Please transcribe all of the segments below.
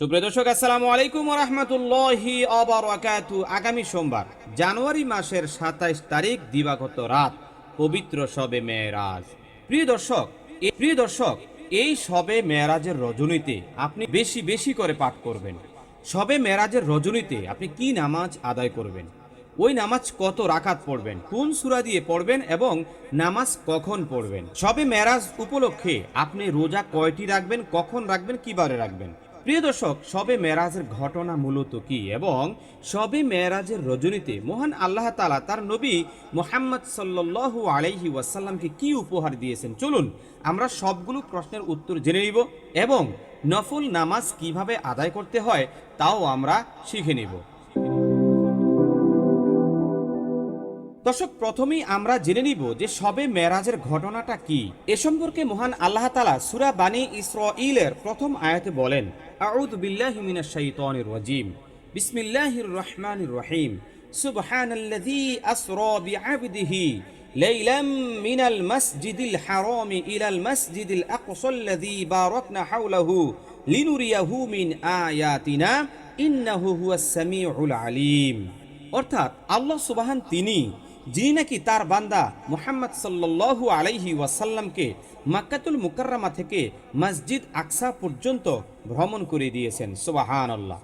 সুপ্রিয় দর্শক, আসসালামু আলাইকুম রহমতুল্লাহি অবরাকাতু আগামী সোমবার, জানুয়ারি মাসের সাতাইশ তারিখ, দিবাগত রাত, পবিত্র শবে মেয়েরাজ। প্রিয় দর্শক প্রিয় দর্শক, এই শবে মেয়েরাজের রজনীতে আপনি বেশি বেশি করে পাঠ করবেন। শবে মেয়েরাজের রজনীতে আপনি কি নামাজ আদায় করবেন? ওই নামাজ কত রাকাত পড়বেন? কোন সূরা দিয়ে পড়বেন? এবং নামাজ কখন পড়বেন? সবে মেরাজ উপলক্ষে আপনি রোজা কয়টি রাখবেন? কখন রাখবেন? কিবারে রাখবেন? প্রিয় দর্শক, সবে মেরাজের ঘটনা মূলত কি এবং সবে মেরাজের রজনীতে মহান আল্লাহ তালা তার নবী মোহাম্মদ সাল্লু আলাইহি ওয়াসাল্লামকে কি উপহার দিয়েছেন? চলুন আমরা সবগুলো প্রশ্নের উত্তর জেনে নিব এবং নফল নামাজ কীভাবে আদায় করতে হয় তাও আমরা শিখে নিব। দর্শক প্রথমেই আমরা জেনে নিব যে সবে মেরাজের ঘটনাটা কি এ সম্পর্কে মহান আল্লাহ তালা সুরা বানী ইসরাইলের প্রথম আয়াতে বলেন আউযু বিল্লাহি মিনাশ শাইতানির রাজিম বিসমিল্লাহির রহমানির রহিম সুবহানাল্লাযী আসরা বিআবদিহি ليلا من المسجد الحرام إلى المسجد الأقصى الذي باركنا حوله لنريه من آياتنا إنه هو السميع العليم অর্থাৎ আল্লাহ সুবাহান তিনি যিনি নাকি তার বান্দা মুহাম্মদ সাল্লাল্লাহু আলাইহি ওয়াসাল্লামকে মাক্কাতুল মুকাররামা থেকে মসজিদ আকসা পর্যন্ত ভ্রমণ করে দিয়েছেন। সুবাহান আল্লাহ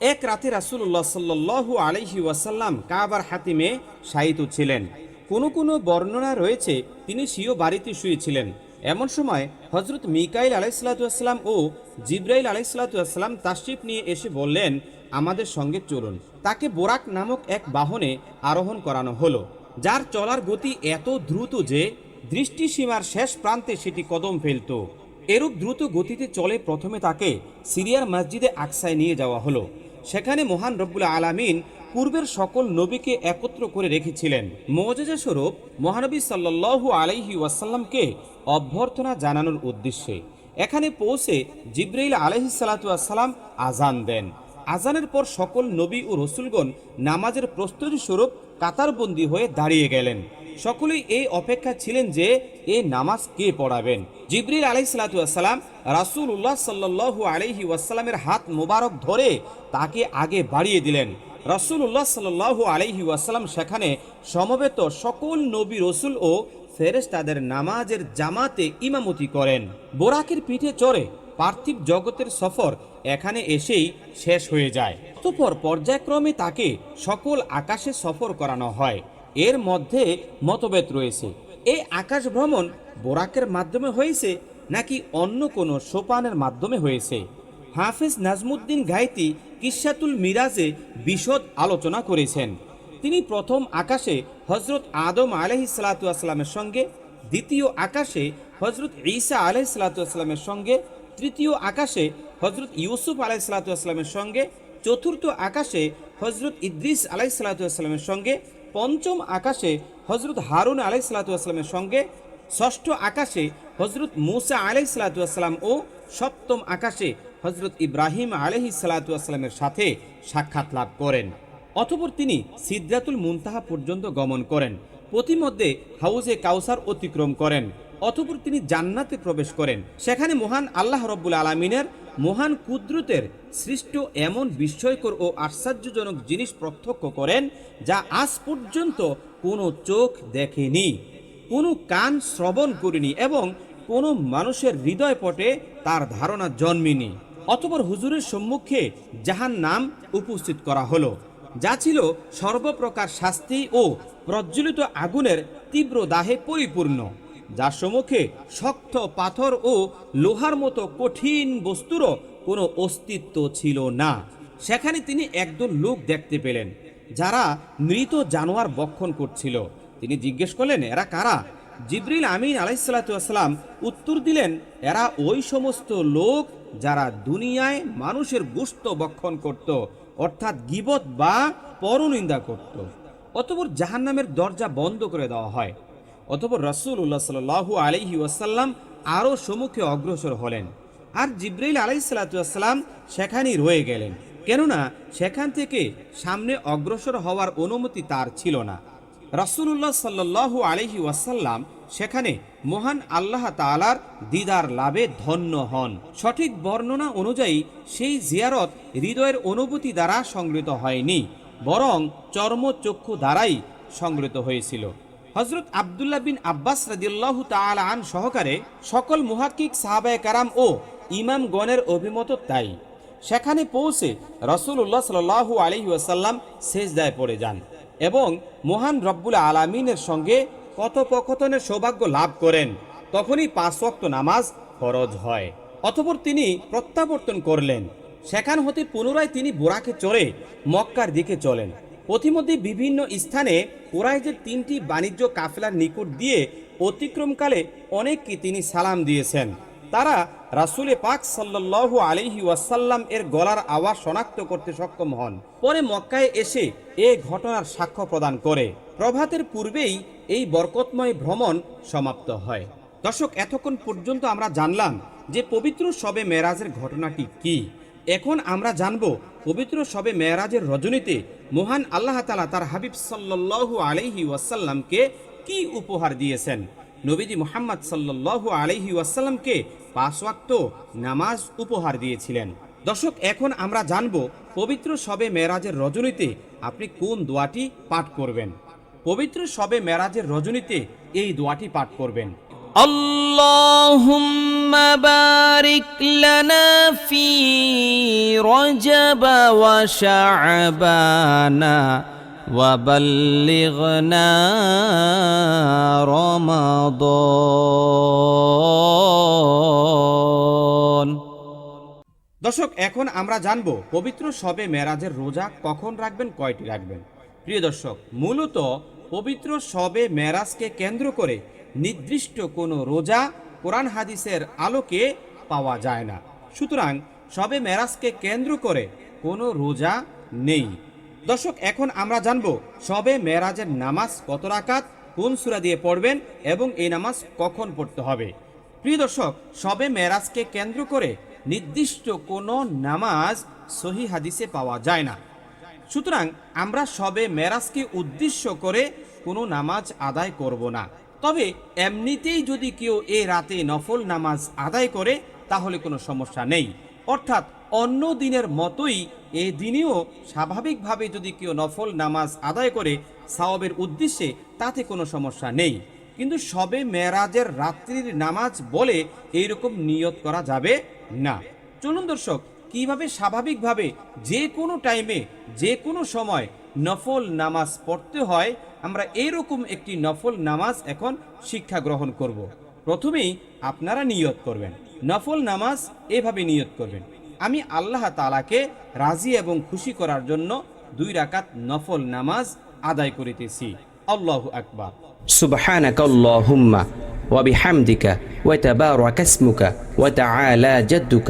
এক রাতে রাসূলুল্লাহ সাল্লাল্লাহু আলাইহি ওয়াসাল্লাম কাবার হাতিমে শায়িত ছিলেন। কোনো কোনো বর্ণনা রয়েছে, তিনি স্বীয় বাড়িতে শুয়েছিলেন। এমন সময় হজরত মিকাইল আলাইসালাতুয়াসাল্লাম ও জিব্রাইল আলাইসালাতুয়াসাল্লাম তাশরিফ নিয়ে এসে বললেন আমাদের সঙ্গে চলুন। তাকে বোরাক নামক এক বাহনে আরোহণ করানো হলো, যার চলার গতি এত দ্রুত যে দৃষ্টিসীমার শেষ প্রান্তে সেটি কদম ফেলত। এরূপ দ্রুত গতিতে চলে প্রথমে তাকে সিরিয়ার মসজিদে আকসায় নিয়ে যাওয়া হলো। সেখানে মহান রব্বুল আলামিন পূর্বের সকল নবীকে একত্র করে রেখেছিলেন। মৌজাজা স্বরূপ মহানবী সাল্লাল্লাহু আলাইহি ওয়াসাল্লামকে অভ্যর্থনা জানানোর উদ্দেশ্যে এখানে পৌঁছে জিব্রাইল আলাইহি সালাম আজান দেন। আজানের পর সকল নবী ও রসুলগণ নামাজের প্রস্তুতি স্বরূপ কাতারবন্দি হয়ে দাঁড়িয়ে গেলেন। সকলেই এই অপেক্ষা ছিলেন যে এ নামাজ কে পড়াবেন। জিবরিল আলাই সালাতাম রাসুল উল্লাহ সাল্লু আলহি ওয়াসাল্লামের হাত মোবারক ধরে তাকে আগে বাড়িয়ে দিলেন। রাসুল উল্লাহ সাল্লু আলহি ওয়াসাল্লাম সেখানে সমবেত সকল নবী রসুল ও ফেরেস তাদের নামাজের জামাতে ইমামতি করেন। বোরাকের পিঠে চড়ে পার্থিব জগতের সফর এখানে এসেই শেষ হয়ে যায়। অতঃপর পর্যায়ক্রমে তাকে সকল আকাশে সফর করানো হয়। এর মধ্যে মতভেদ রয়েছে। এই আকাশ ভ্রমণ বোরাকের মাধ্যমে হয়েছে নাকি অন্য কোনো সোপানের মাধ্যমে হয়েছে? হাফিজ নাজমুদ্দিন গাইতি কিসাতুল মিরাজে বিশদ আলোচনা করেছেন। তিনি প্রথম আকাশে হজরত আদম আলহি সঙ্গে, দ্বিতীয় আকাশে হজরত ঈসা আলহি সঙ্গে, তৃতীয় আকাশে হজরত ইউসুফ সালাতামের সঙ্গে, চতুর্থ আকাশে হজরত ইদ্রিস সালাতামের সঙ্গে, পঞ্চম আকাশে হজরত হারুন সালাতামের সঙ্গে, ষষ্ঠ আকাশে হজরত মুসা সালাতাম ও সপ্তম আকাশে হজরত ইব্রাহিম আলহি সাথে সাক্ষাৎ লাভ করেন। অতপর তিনি সিদ্রাতুল মুনতাহা পর্যন্ত গমন করেন। প্রতিমধ্যে হাউজে কাউসার অতিক্রম করেন। অতপর তিনি জান্নাতে প্রবেশ করেন। সেখানে মহান আল্লাহ রব্বুল আলমিনের মহান কুদরতের সৃষ্ট এমন বিস্ময়কর ও আশ্চর্যজনক জিনিস প্রত্যক্ষ করেন, যা আজ পর্যন্ত কোনো চোখ দেখেনি, কোনো কান শ্রবণ করেনি এবং কোনো মানুষের হৃদয় পটে তার ধারণা জন্মেনি। অতপর হুজুরের সম্মুখে জাহান নাম উপস্থিত করা হলো। যা ছিল সর্বপ্রকার শাস্তি ও প্রজ্বলিত আগুনের তীব্র দাহে পরিপূর্ণ, যার সম্মুখে শক্ত পাথর ও লোহার মতো কঠিন বস্তুরও কোনো অস্তিত্ব ছিল না। সেখানে তিনি একদল লোক দেখতে পেলেন, যারা মৃত জানোয়ার বক্ষণ করছিল। তিনি জিজ্ঞেস করলেন, এরা কারা? জিবরিল আমিন আলাইসাল্লাম উত্তর দিলেন, এরা ওই সমস্ত লোক যারা দুনিয়ায় মানুষের গুস্ত বক্ষণ করত, অর্থাৎ গিবত বা পরনিন্দা করত। অতপর জাহান্নামের দরজা বন্ধ করে দেওয়া হয়। অতপর রসুল উল্লাহ সাল্লু আলহি ওয়াসাল্লাম আরও সম্মুখে অগ্রসর হলেন আর জিব্রাইল আলাইসাল্লাম সেখানেই রয়ে গেলেন। কেননা সেখান থেকে সামনে অগ্রসর হওয়ার অনুমতি তার ছিল না। রাসুল্লাহ সাল্লাহ আলহি ওয়াসাল্লাম সেখানে মহান আল্লাহ তাআলার দিদার লাভে ধন্য হন। সঠিক বর্ণনা অনুযায়ী সেই জিয়ারত হৃদয়ের অনুভূতি দ্বারা সংগৃহীত হয়নি, বরং চর্মচক্ষু দ্বারাই সংগৃহীত হয়েছিল। হজরত আবদুল্লাহ বিন আব্বাস রাদিল্লাহ তাআলা আন সহকারে সকল মুহাক্কিক সাহাবায়ে কারাম ও ইমাম ইমামগণের অভিমত তাই। সেখানে পৌঁছে রসুল্লাহ সাল্লাহু আলহি ওয়াসাল্লাম সেজদায় পড়ে যান এবং মহান রব্বুল আলামিনের সঙ্গে কথোপকথনের সৌভাগ্য লাভ করেন, তখনই পাঁচ ওয়াক্ত নামাজ ফরজ হয়। অতপর তিনি প্রত্যাবর্তন করলেন। সেখান হতে পুনরায় তিনি বোরাকে চড়ে মক্কার দিকে চলেন। পথিমধ্যে বিভিন্ন স্থানে কুরাইজের তিনটি বাণিজ্য কাফেলার নিকট দিয়ে অতিক্রমকালে অনেককে তিনি সালাম দিয়েছেন। তারা রাসুলে পাক সাল্লাল্লাহু আলিহি ওয়াসাল্লাম এর গলার আওয়াজ শনাক্ত করতে সক্ষম হন। পরে মক্কায় এসে এ ঘটনার সাক্ষ্য প্রদান করে। প্রভাতের পূর্বেই এই বরকতময় ভ্রমণ সমাপ্ত হয়। দর্শক, এতক্ষণ পর্যন্ত আমরা জানলাম যে পবিত্র শবে মেরাজের ঘটনাটি কি। এখন আমরা জানব পবিত্র শবে মেয়ারাজের রজনীতে মহান আল্লাহ তালা তার হাবিব সাল্লাল্লাহু আলাইহি ওয়াসাল্লামকে কি উপহার দিয়েছেন। নবীজি মোহাম্মদ সাল্লাল্লাহু আলাইহি ওয়াসাল্লামকে পাঁচ ওয়াক্ত নামাজ উপহার দিয়েছিলেন। দর্শক, এখন আমরা জানব পবিত্র শবে মেরাজের রজনীতে আপনি কোন দোয়াটি পাঠ করবেন। পবিত্র শবে মেরাজের রজনীতে এই দোয়াটি পাঠ করবেন اللهم بارك لنا في رجب وشعبان وبلغنا رمضان দর্শক এখন আমরা জানব পবিত্র শবে মেরাজের রোজা কখন রাখবেন কয়টি রাখবেন প্রিয় দর্শক, মূলত পবিত্র সবে মেরাজকে কেন্দ্র করে নির্দিষ্ট কোনো রোজা কোরআন হাদিসের আলোকে পাওয়া যায় না। সুতরাং সবে মেরাজকে কেন্দ্র করে কোনো রোজা নেই। দর্শক, এখন আমরা জানব সবে মেরাজের নামাজ কত রাকাত, কোন সূরা দিয়ে পড়বেন এবং এই নামাজ কখন পড়তে হবে। প্রিয় দর্শক, শবে মেরাজকে কেন্দ্র করে নির্দিষ্ট কোনো নামাজ সহি হাদিসে পাওয়া যায় না। সুতরাং আমরা সবে মেরাজকে উদ্দেশ্য করে কোনো নামাজ আদায় করব না। তবে এমনিতেই যদি কেউ এ রাতে নফল নামাজ আদায় করে, তাহলে কোনো সমস্যা নেই। অর্থাৎ অন্য দিনের মতোই এ দিনেও স্বাভাবিকভাবে যদি কেউ নফল নামাজ আদায় করে, সাওয়াবের উদ্দেশ্যে, তাতে কোনো সমস্যা নেই। কিন্তু সবে মেরাজের রাত্রির নামাজ বলে এইরকম নিয়ত করা যাবে না। চলুন দর্শক কিভাবে স্বাভাবিকভাবে যে কোনো টাইমে যে কোনো সময় নফল নামাজ পড়তে হয় আমরা এইরকম একটি নফল নামাজ এখন শিক্ষা গ্রহণ করব। প্রথমেই আপনারা নিয়ত করবেন নফল নামাজ এভাবে নিয়ত করবেন আমি আল্লাহ তালাকে রাজি এবং খুশি করার জন্য দুই রাকাত নফল নামাজ আদায় করিতেছি আল্লাহু আকবার سبحانك اللهم وبحمدك وتبارك اسمك وتعالى جدك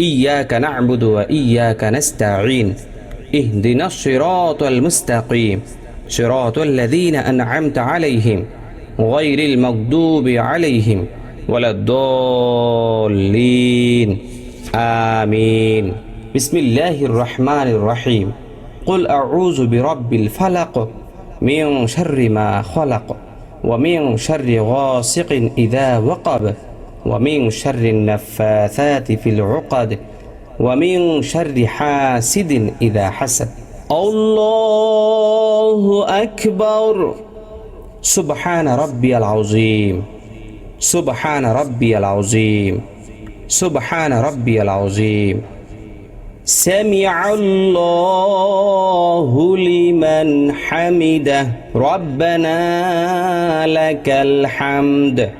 إياك نعبد وإياك نستعين اهدنا الصراط المستقيم. صراط الذين أنعمت عليهم غير المغضوب عليهم ولا الضالين. آمين. بسم الله الرحمن الرحيم. قل أعوذ برب الفلق من شر ما خلق ومن شر غاسق إذا وقب. ومن شر النفاثات في العقد ومن شر حاسد إذا حسد. الله أكبر. سبحان ربي العظيم. سبحان ربي العظيم. سبحان ربي العظيم. سمع الله لمن حمده. ربنا لك الحمد.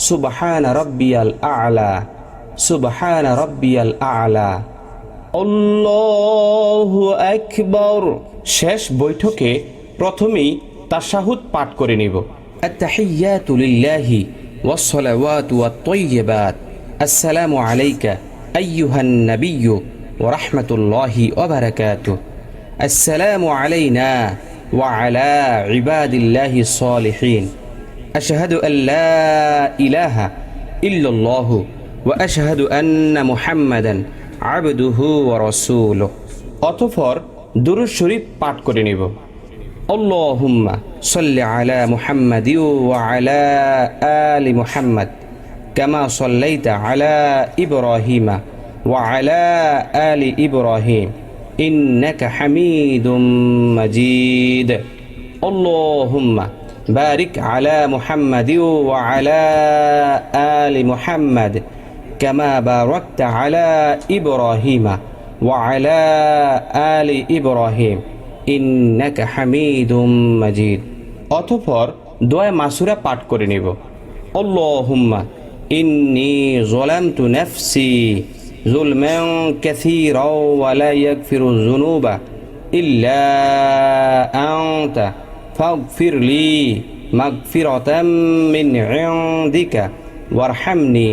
سبحان ربي الأعلى سبحان ربي الأعلى الله أكبر শেষ বৈঠকে প্রথমেই তাশাহুদ পাঠ করে নিব التحيات لله والصلوات والطيبات السلام عليك أيها النبي ورحمة الله وبركاته السلام علينا وعلى عباد الله الصالحين أشهد أن لا إله إلا الله وأشهد أن محمدا عبده ورسوله অতঃপর দুরুদ শরীফ পাঠ করে নিব اللهم صل على محمد وعلى آل محمد كما صليت على إبراهيم وعلى آل إبراهيم إنك حميد مجيد اللهم بارك على محمد وعلى آل محمد كما باركت على إبراهيم وعلى آل إبراهيم إنك حميد مجيد অতঃপর দোয়া মাসুরা পাঠ করে নিব اللهم إني ظلمت نفسي ظلما كثيرا ولا يغفر الذنوب إلا أنت ফাগফির লি মিন ইনদিকা ওয়ারহামনি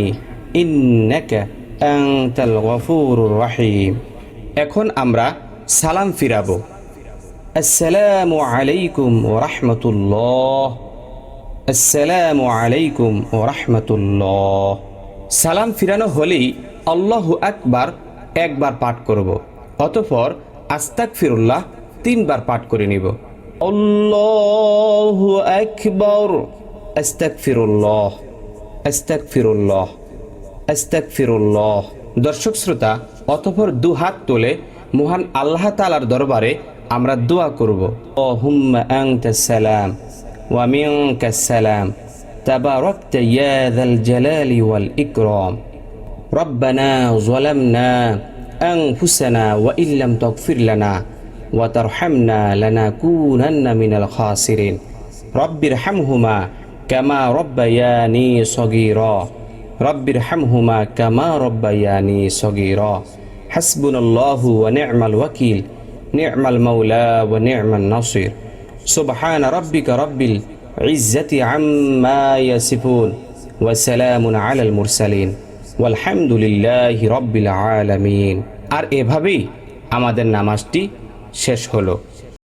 ইন্নাকা আনতাল গফুরুর রহিম এখন আমরা সালাম ফিরাবো। আসসালামু আলাইকুম ওয়া রাহমাতুল্লাহ আসসালামু আলাইকুম ওয়া রাহমাতুল্লাহ সালাম ফিরানো হলেই আল্লাহু আকবার একবার পাঠ করব, অতঃপর আস্তাগফিরুল্লাহ তিনবার পাঠ করে নিব। আল্লাহু আকবার আস্তাক ফিরুল্লাহ আস্তাক ফিরুল্লাহ আস্তাক ফিরুল্লাহ দর্শক শ্রোতা অতঃপর দু হাত তোলে মহান আল্লাহ তালার দরবারে আমরা দোয়া করব হুম্মা আনতাস সালাম ওয়া মিনকাস সালাম তাবারাকত ইয়া যাল জালালি ওয়াল ইকরাম ربنا ظلمنا أنفسنا وإن لم تغفر لنا وترحمنا لنكونن من الخاسرين رب ارحمهما كما ربياني صغيرا رب ارحمهما كما ربياني صغيرا حسبنا الله ونعم الوكيل نعم المولى ونعم النصير سبحان ربك رب العزة عما يصفون وسلام على المرسلين ওয়ালহামদুলিল্লাহি রব্বিল আলামিন আর এভাবেই আমাদের নামাজটি শেষ হলো।